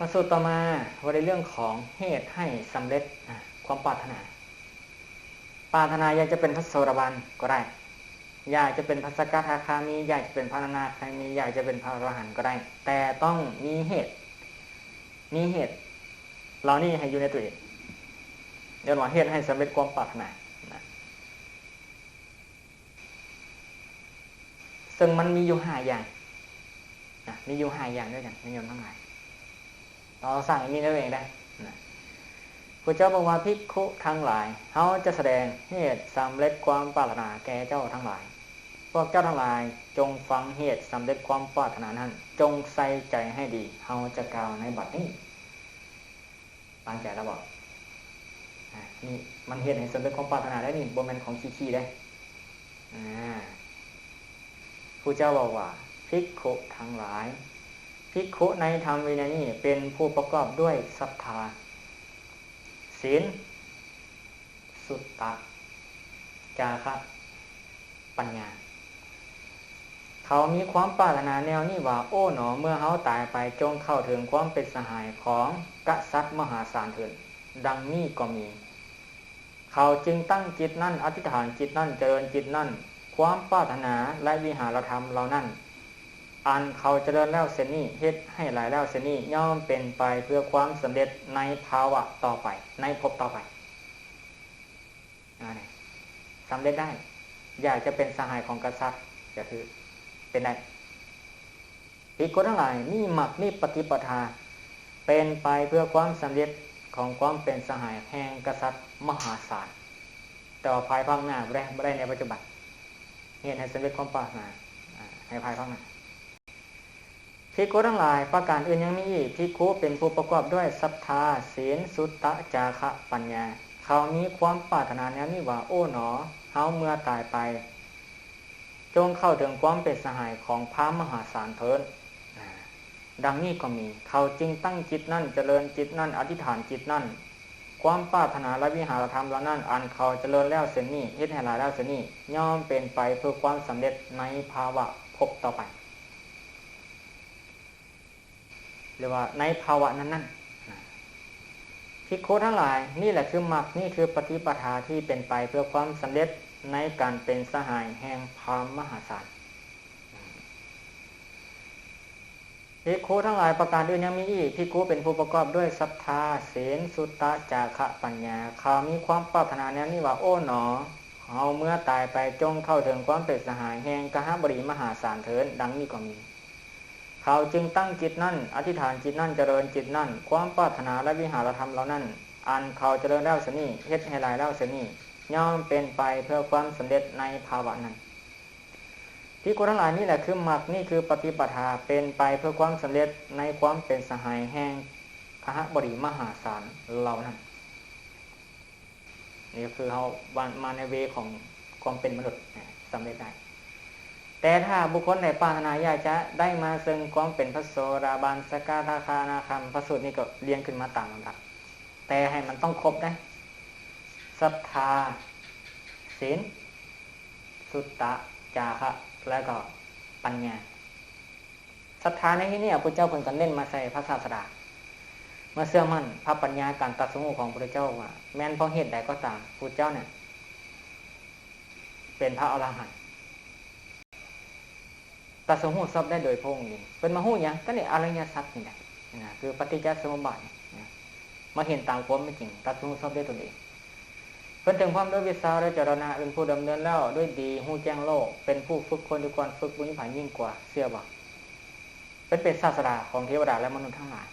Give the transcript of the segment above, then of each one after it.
พระสูตรต่อมาว่าในเรื่องของเหตุให้สำเร็จความปรารถนา ปรารถนาอยากจะเป็นพระโสดาบันก็ได้ อยากจะเป็นพระสกทาคามี อยากจะเป็นพระนาคามี อยากจะเป็นพระอรหันต์ก็ได้ แต่ต้องมีเหตุ มีเหตุ เรานี่ให้อยู่ในตัวเองเดี๋ยวว่าเหตุให้สำเร็จความปรารถนาซึ่งมันมีอยู่ห้าอย่าง มีอยู่ห้าอย่างด้วยกันในยมทั้งหลาย เราสั่งมีด้วยเองได้นะพระเจ้าบอกว่าพิกขุทั้งหลายเขาจะแสดงเหตุสำเร็จความปรารถนาแก่เจ้าทั้งหลาย พวกเจ้าทั้งหลายจงฟังเหตุสำเร็จความปรารถนานั้น จงใส่ใจให้ดีเขาจะกล่าวในบัดนี้ตั้งใจแล้วบอกนี่มันเหตุให้สำเร็จความปรารถนาได้นี่บนมันของขี้ขี้ได้ผู้เจ้าบอกว่าพิกขุทั้งหลาย ภิกขุในธรรมวินัยนี้เป็นผู้ประกอบด้วยศรัทธาศีลสุตตะ จาคะปัญญา เขามีความปรารถนาแนวนี้ว่า โอ้หนอเมื่อเขาตายไปจงเข้าถึงความเป็นสหายของกษัตริย์มหาศาลเถิดดังนี้ก็มี เขาจึงตั้งจิตนั่นอธิษฐานจิตนั่นเจริญจิตนั่น ความปรารถนาและวิหารธรรมเหล่านั้น อันเขาเจริญแล้วเสนี่เฮ็ดให้หลายแล้วเสนี่ย่อมเป็นไปเพื่อความสำเร็จในภาวะต่อไป ในภพต่อไปสำเร็จได้ อยากจะเป็นสหายของกษัตริย์ก็คือเป็นได้อีกคนทั้งหลายนี่หมักนี่ปฏิปทา เป็นไปเพื่อความสำเร็จของความเป็นสหายแห่งกษัตริย์มหาศาลแต่ว่าภายภาคหน้าไม่ได้ไม่ได้ในปัจจุบันเหตุให้สำเร็จความปรารถนาให้ภายภาคหน้า ภิกขุทั้งหลายประการอื่นยังมีอีกภิกขุเป็นผู้ประกอบด้วยศรัทธาศีลสุตตะจาคะปัญญา เขามีความปรารถนาแนวนี้ว่าโอ้หนอเฮาเมื่อตายไป จงเข้าถึงความเป็นสหายของพระมหาศาลเทินดังนี้ก็มี เขาจึงตั้งจิตนั่นเจริญจิตนั่นอธิษฐานจิตนั่น ความปรารถนาและวิหารธรรมแล้วนั่นอันเขาเจริญแล้วเสนี่เฮ็ดให้หลายแล้วเสนี่ย่อมเป็นไปเพื่อความสำเร็จในภาวะพบต่อไป หรือว่าในภาวะนั้นนั่นพิโคทั้งหลายนี่แหละคือมรรคนี่คือปฏิปทาที่เป็นไปเพื่อความสำเร็จในการเป็นสหายแห่งพามมหาศาลพิโคทั้งหลายประการอื่นยังมีอีกพิโคเป็นผู้ประกอบด้วยศรัทธาเศีลสุตตะจาระปัญญาเขามีความปรารถนาแนวนี้ว่าโอ้หนอเอาเมื่อตายไปจงเข้าถึงความเป็นสหายแห่งกหบรีมหาศาลเถินดังนี้ก็มี เขาจึงตั้งจิตนั่น อธิษฐานจิตนั่นเจริญจิตนั่น ความปรารถนาและวิหารธรรมเหล่านั้นอันเขาเจริญแล้วสนี่เฮ็ดให้ลายแล้วสนี่ย่อมเป็นไปเพื่อความสำเร็จในภาวะนั้นที่กุทั้งหลายนี่แหละคือมรรคนี่คือปฏิปทาเป็นไปเพื่อความสำเร็จในความเป็นสหายแห่งขหบริมหาศาลเหล่านั้นนี่คือเขามาในเวของความเป็นมนุษย์สำเร็จได้ แต่ถ้าบุคคลในปาถนาอยากจะได้มาซึ่งความเป็นพระโสดาบันสกทาคานาคำพระสูตรนี้ก็เรียงขึ้นมาตามลำดับแต่ให้มันต้องครบนะศรัทธาศีลสุตตะจาคะแล้วก็ปัญญาศรัทธาในที่นี้พระเจ้าเพิ่งกันเน้นมาใส่พระศาสดาเมื่อเสื่อมั่นพระปัญญาการตัดสมุของพระเจ้าว่า แม้นเพราะเหตุใดก็ตามพระเจ้าเนี่ย เป็นพระอรหันต์ ตัดสมุทรบได้โดยพงนี่เป็นมาหูอย่างก็เนี่ยอริยสัจนี่แหละนะคือปฏิจจสมุปบาทมาเห็นตามความไม่จริงตัดสมุทรบได้ตนเองเพิ่นถึงความด้วยวิสาและจรณะเป็นผู้ดำเนินแล้วด้วยดีหูแจ้งโลก เป็นผู้ฝึกคนทุกคนฝึกบุญผ่านยิ่งกว่าเสียบ่เป็นเป็นศาสดาของเทวดาและมนุษย์ทั้งหลาย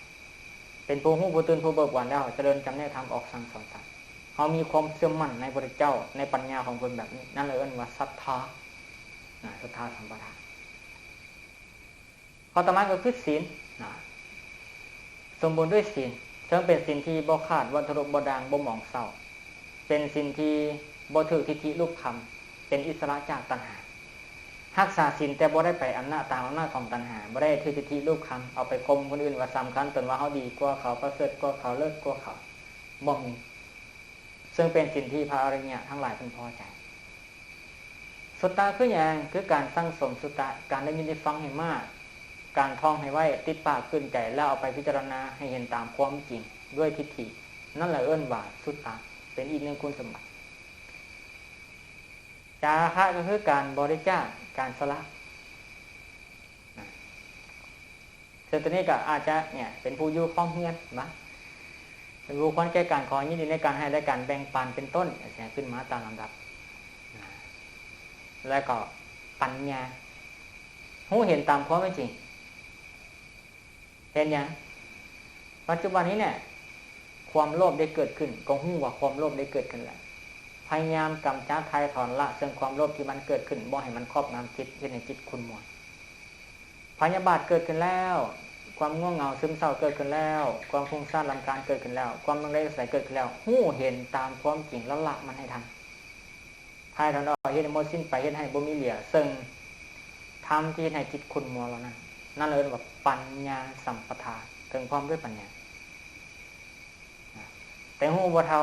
เป็นผู้หูผู้ตื่นผู้เบิกบานแล้วเจริญจำแนกธรรมออกสั่งสอนสัตว์เขามีความเชื่อมั่นในพระเจ้าในปัญญาของคนแบบนี้ นั่นเลยเอิ้นว่าศรัทธาศรัทธาสัมปทา ข้อต่อมาก็คือศีลสมบูรณ์ด้วยศีลเชิงเป็นศีลที่บ่ขาดวัตถุบดังบ่หมองเศร้า เป็นศีลที่บ่ถือทิฏฐิรูปคำเป็นอิสระจากตัณหารักษาศีลแต่บ่ได้ไปอำนาจตามอำนาจของตัณหาบ่ได้ถือทิฏฐิรูปคำเอาไปคมคนอื่นว่าสำคัญตนว่าเขาดีกว่าเขาประเสริฐกว่าเขาเลิศกว่าเขาบ่มีซึ่งเป็นสิ่งที่พระอริยะทั้งหลายเป็นพอใจ สุตตาคืออย่างคือการสร้างสมสุตตะการได้ยินได้ฟังให้มาก การท่องให้ไว้ติดปากขึ้นใจแล้วเอาไปพิจารณาให้เห็นตามความจริงด้วยทิฏฐิ นั่นแหละเอื้นว่าสุตตะเป็นอีกหนึ่งคุณสมบัติ จาคะก็คือการบริจาคการสละเซอตัวนี้ก็อาจจะเนี่ย เป็นผู้ยู่ข้องเฮือนมาเป็นผู้คนแก่การขอยินดีในการให้และการแบ่งปันเป็นต้นเนี่ยขึ้นมาตามลำดับ แล้วก็ปัญญาหูเห็นตามความเป็นจริง เห็นยังปัจจุบันนี้เนี่ย ความโลภได้เกิดขึ้นก็หูว่าความโลภได้เกิดขึ้นแล้วพยายามกำจัดทายถอนละซึ่งความโลภที่มันเกิดขึ้นบ่ให้มันครอบงำจิตเช่นในจิตคุณมัวพยาบาทเกิดขึ้นแล้ว ความง่วงเหงาซึมเศร้าเกิดขึ้นแล้ว ความฟุ้งซ่านลำการเกิดขึ้นแล้ว ความมังเลใสเกิดขึ้นแล้วหู้เห็นตามความจริงแล้วละมันให้ทันทายถอนออกเฮ็ดโมสิ้นไปเฮ็ดให้บ่มีเหลี่ยซึ่งทำที่ในจิตคุณมัวแล้วนั่น นั่นเลยแบบปัญญาสัมปทาถึงความด้วยปัญญา แต่หูบ่เท่า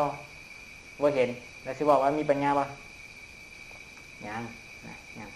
บ่เห็น แล้วสิบอกว่ามีปัญญาปะยังยัง